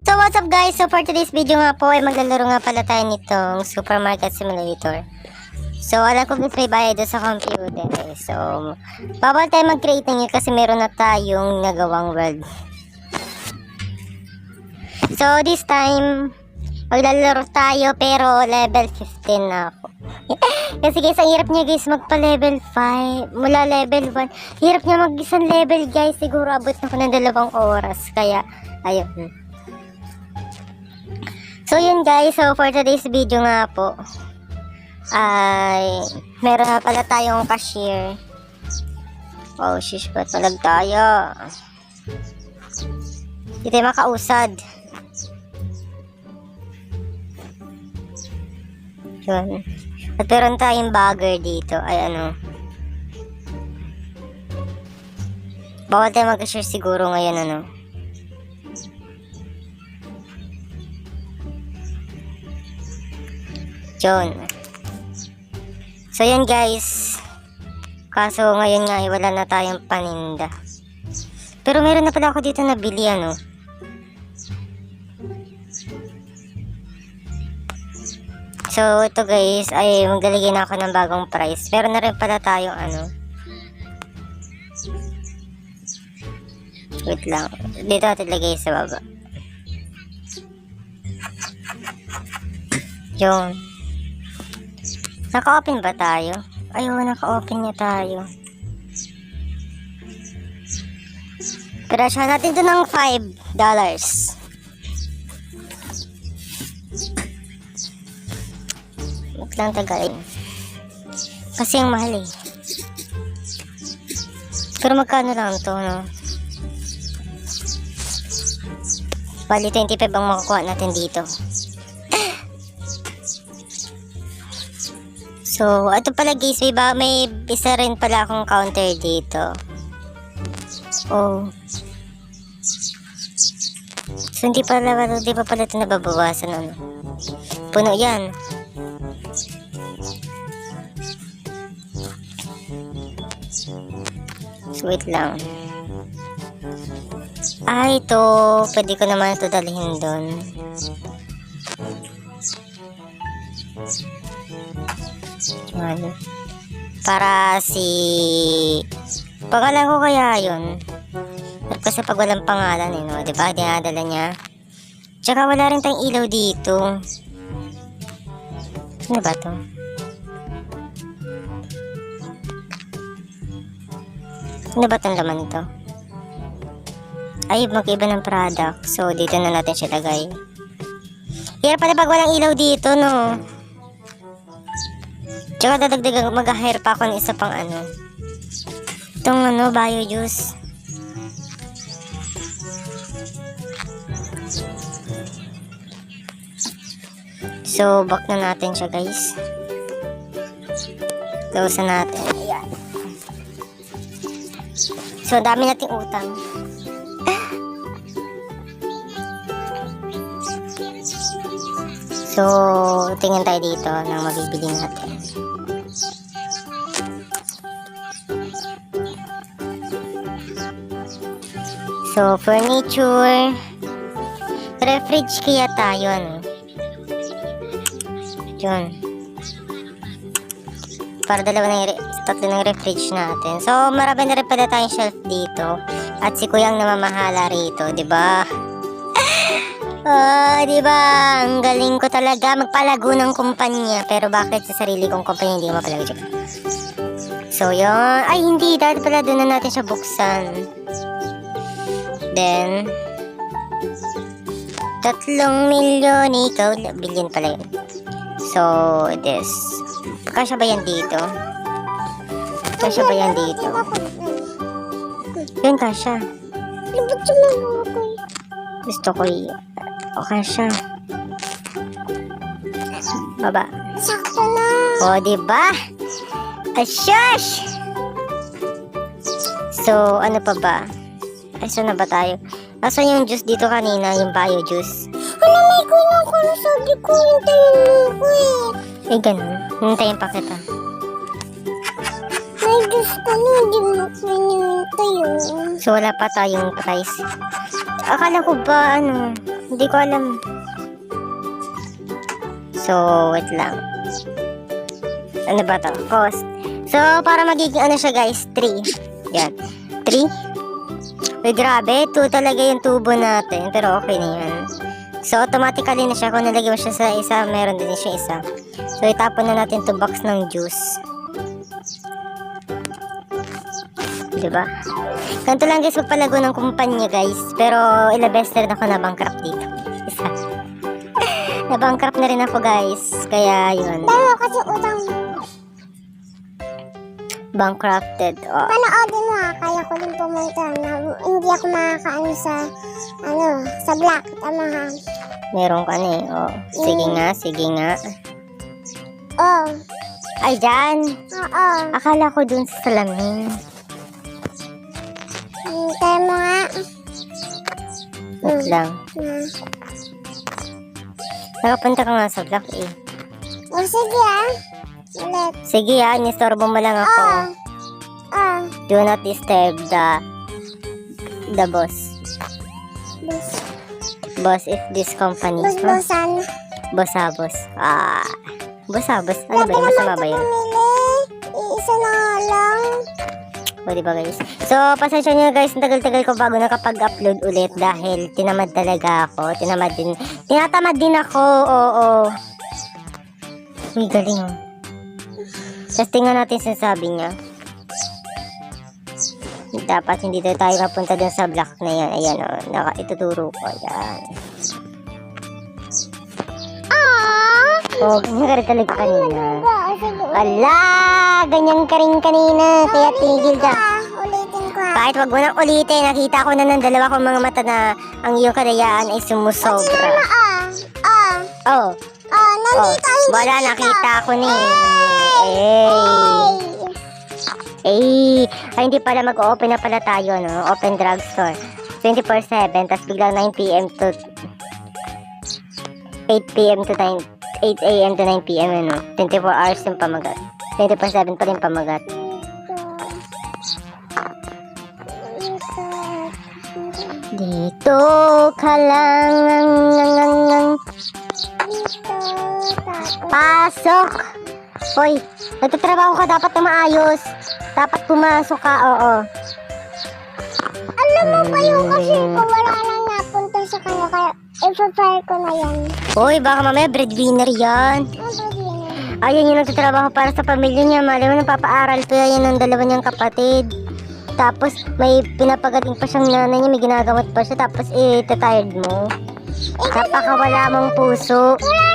So what's up guys? So for today's video nga po ay maglalaro nga pala tayo nitong Supermarket Simulator. So alam ko may bayad doon sa computer. eh. So bawal tayo mag-create ng kasi meron na tayong nagawang world. So this time maglalaro tayo pero level 15 na ako. kasi guys, ang hirap niya guys magpa-level 5 mula level 1. Hirap niya mag-isang level guys. Siguro abot na ko ng dalawang oras. Kaya, ayun. So yun guys, so for today's video nga po ay meron nga pala tayong cashier. Oh shish, ba't malag tayo? Hindi tayo makausad. Yun. At meron tayong bagger dito. Ay ano. Bawal tayo mag-share siguro ngayon ano. Yun. So yun guys. Kaso ngayon nga ay wala na tayong paninda. Pero meron na pala ako dito nabili ano. So ito guys ay maglalagay na ako ng bagong price. Pero na rin pala tayong ano. Wait lang. Dito natin lagay sa baba. Yun. Naka-open ba tayo? Ayun, naka-open niya tayo. Siya natin to ng $5. dollars. Wait lang tagalin. Kasi ang mahal eh. Pero magkano lang to, no? Bali, 25 ang makukuha natin dito. So, ito pala guys, may, ba, may isa rin pala akong counter dito. Oh. So, hindi pala, hindi pa pala ito nababawasan, ano. Puno yan. So, wait lang. Ah, ito. Pwede ko naman ito dalhin doon. Ano? Para si... Pangalan ko kaya yun. Kasi pag walang pangalan eh, no? Diba? Dinadala niya. Tsaka wala rin tayong ilaw dito. Ano ba to? Ano ba itong laman to? Ay, mag-iba ng product. So, dito na natin siya lagay. Hirap pala pag walang ilaw dito, no? Tsaka dadagdagan, mag-hire pa ako ng isa pang ano. Itong ano, bio juice. So, back na natin siya, guys. Close na natin. Ayan. So, dami nating utang. So, tingin tayo dito ng mabibili natin. So, furniture. Refridge kaya tayo, ano? Yun. Para dalawa re- tatlo ng refridge natin. So, marami na rin pala tayong shelf dito. At si Kuyang namamahala rito, di ba? Ah, di ba? Ang galing ko talaga magpalago ng kumpanya. Pero bakit sa sarili kong kumpanya hindi ko mapalago? So, yun. Ay, hindi. Dati pala doon na natin siya buksan. Then, tatlong milyon ikaw. Billion pala yun. So, this. Kasya ba yan dito? Kasya ba yan dito? Yun, kasya. Gusto ko y... O, kasya. Baba. Sakto na. O, diba? Ashush! So, ano pa ba? Ay, saan na ba tayo? Asan yung juice dito kanina? Yung bio juice? Ano may kulang ko na sabi ko, hintayin mo ko eh. Eh, ganun. Hintayin pa kita. May Diyos ko na, hindi mo ko hinihintay oh. So, wala pa tayong price. Akala ko ba, ano, Hindi ko alam. So, wait lang. Ano ba to? Cost. So, para magiging ano siya guys, 3. Yan. 3. Uy, grabe. 2 talaga yung tubo natin. Pero okay na yan. So, automatically na siya. Kung nalagay mo siya sa isa, meron din siya isa. So, itapon na natin to box ng juice. Diba? Ganito lang guys magpalago ng kumpanya guys. Pero ilabes na ako na bankrupt dito. Isa. na bankrupt na rin ako guys. Kaya yun. Pero kasi utang. Bankrupted. Oh. Panoodin mo ah. Kaya ko din pumunta na hindi ako makakaano sa, ano, sa black. Tama ha. Meron ka na eh. Oh. Sige nga, sige nga. Oh. Ay, dyan. Oo. Akala ko dun sa salamin. Hintay mo nga. Wait lang. Na. Nakapunta ka nga sa block eh. O sige ah. Ulit. Sige ah, nistorbo mo lang ako. Oh. Oh. Do not disturb the the boss. Bus. Boss is this company. Huh? Bus-busan. Boss ah, boss. Ah. Boss ah, boss. Ano ba Grabe yun? Masama ba yun? Iisa na lang. O, di ba guys? So, pasensya nyo guys, ang tagal-tagal ko bago nakapag-upload ulit dahil tinamad talaga ako. Tinamad din. Tinatamad din ako, oo. Uy, galing. Tapos tingnan natin sinasabi niya. Dapat hindi daw tayo mapunta dun sa block na yan. Ayan o, oh, naka, ituturo ko. Ayan. Oh, ganyan ka rin talaga kanina. Ala, ganyan ka rin kanina. Kaya tigil ka. Ah, ulitin ko ah. Kahit wag mo nang ulitin, nakita ko na ng dalawa kong mga mata na ang iyong kadayaan ay sumusobra. Ah, ah, Oh, oh, nandito hindi wala nakita ko ni. Eh, Ay. eh, ay hindi pala mag-open na pala tayo, no? Open drugstore. 24-7, tapos biglang 9pm to 8pm to 9, 8am to 9pm, ano? 24 hours yung pamagat. 24-7 pa rin pamagat. Dito ka lang, ang, ang, ang, ang, Pasok! Hoy, nagtatrabaho ka dapat na maayos. Dapat pumasok ka, oo. Alam mo ba yung kasi ko wala nang napunta sa kanya kaya i-prepare ko na yan. Hoy, baka mamaya breadwinner yan. Yun? Ayun yung nagtatrabaho para sa pamilya niya. Mali mo, nagpapaaral pa yan ng dalawa niyang kapatid. Tapos, may pinapagaling pa siyang nanay niya, may ginagamot pa siya. Tapos, eh, tired mo. Napakawala mong puso. Wala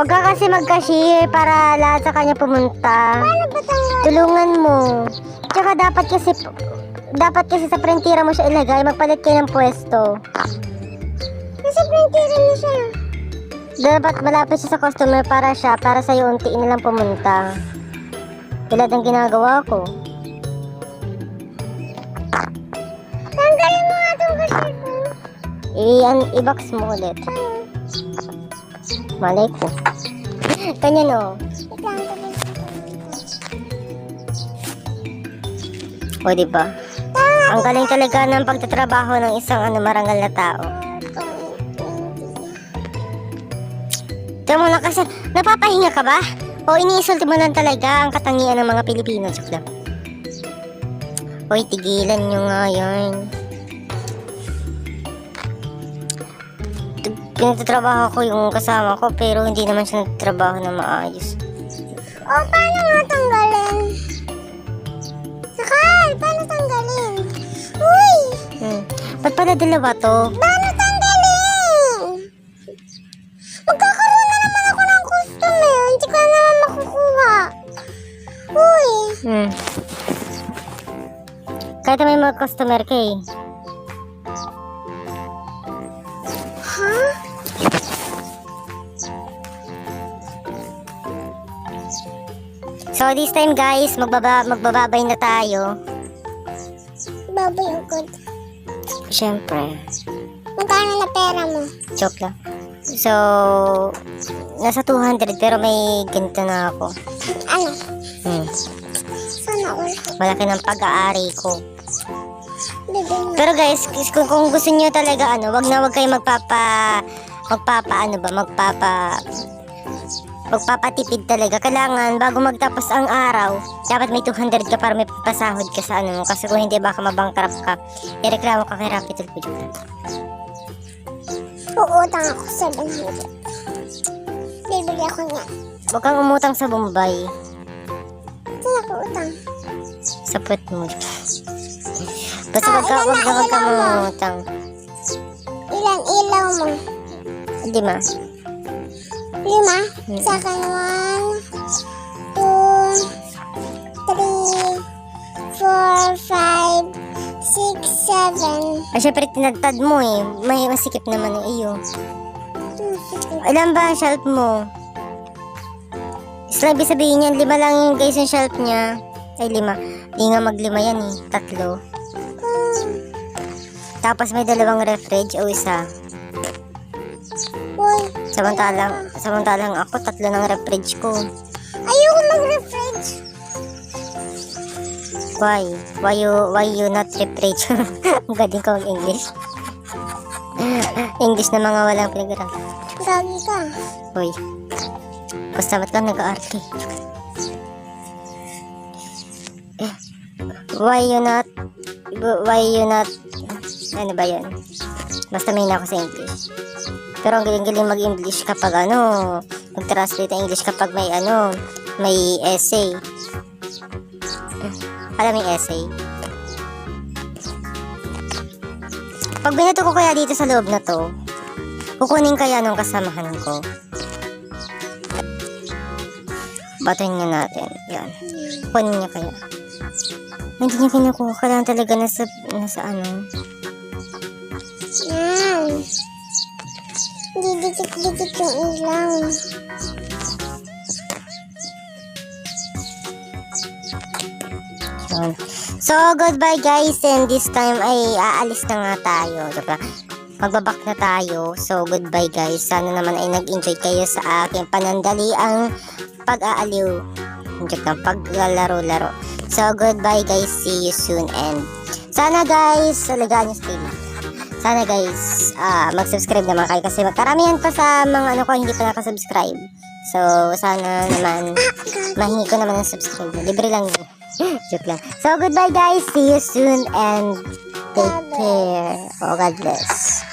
Huwag ka kasi mag-cashier para lahat sa kanya pumunta. Ano ba? Tulungan mo. Tsaka dapat kasi dapat kasi sa printira mo siya ilagay, magpalit kayo ng pwesto. Nasa printer na siya. Dapat malapit siya sa customer para siya, para sa'yo untiin na lang pumunta. Tulad ng ginagawa ko. Tanggalin mo nga itong cashier ko. I-box mo ulit. Malay ko. Kanya no. Tapos. O, di ba? Ang galing talaga ng pagtatrabaho ng isang ano marangal na tao. Mo na kasi, napapahinga ka ba? O iniisulti mo lang talaga ang katangian ng mga Pilipino, joke lang. Hoy, tigilan nyo nga yan. Pinagtatrabaho ko yung kasama ko pero hindi naman siya nagtatrabaho na maayos. O, paano nga tanggalin? Sakal, paano tanggalin? Uy, Hmm. Ba't pala dalawa to? paano tanggalin? Magkakaroon na naman ako ng customer. Hindi ko na naman makukuha. Uy, Hmm. Kahit na may mga customer ka eh. So this time guys, magbaba magbababay na tayo. Baboy ugod. Siyempre, Magkano na pera mo? joke lang. So, nasa 200 pero may ganito na ako. Ano? Hmm. Sana all. Malaki ng pag-aari ko. Pero guys, kung, kung gusto niyo talaga ano, wag na wag kayo magpapa magpapa ano ba, magpapa magpapatipid talaga. Kailangan bago magtapos ang araw, dapat may 200 ka para may pasahod ka sa ano mo. Kasi kung hindi baka mabangkrap ka, ireklamo ka kay Rapitul Pujulan. Uutang ako 700. Bibili ako niya. Huwag kang umutang sa Bombay. Saan ako utang? Sa puwet mo. Basta wag ka, wag ka, wag ka mangungutang. Ilan ilaw mo? Di ma? Lima? Sa akin, one, two, three, four, five, six, seven. Ah, syempre tinagtad mo eh. May masikip naman ang iyo. Ilan ba ang shelf mo? So, ibig sabihin niyan, lima lang yung guys yung shelf niya. Ay, lima. Di nga maglima yan eh. Tatlo. Tapos may dalawang refridge o isa. Samantalang, samantalang ako, tatlo ng refridge ko. ayoko mag-refridge. Why? Why you, why you not refridge? Ang galing ko mag-English. English na mga walang pinag-aralan. Gagi ka. Uy. Basta ba't ka nag-aarte? Why you not... Why you not... Ano ba yun? Basta may na ako sa English. Pero ang galing-galing mag-English kapag ano... Mag-translate ng English kapag may ano... May essay. Alam yung essay? Pag binato ko kaya dito sa loob na to, kukunin kaya nung kasamahan ko. Batuhin niya natin. Yan. Kunin niya kaya. Hindi niya kinukuha. Kailangan talaga nasa, nasa ano. Yan. Didikit-dikit yung ilaw. Yan. So, goodbye guys. And this time ay aalis na nga tayo. Diba? Magbabak na tayo. So, goodbye guys. Sana naman ay nag-enjoy kayo sa aking panandaliang pag-aaliw. Hindi ka paglalaro-laro. So, goodbye guys. See you soon. And sana guys, alagaan niyo kayo. Sana guys, ah mag-subscribe naman kayo kasi karamihan pa sa mga ano ko hindi pa nakasubscribe. So, sana naman mahingi ko naman ng subscribe. Libre lang yun. Joke lang. So, goodbye guys. See you soon and take care. Oh, God bless.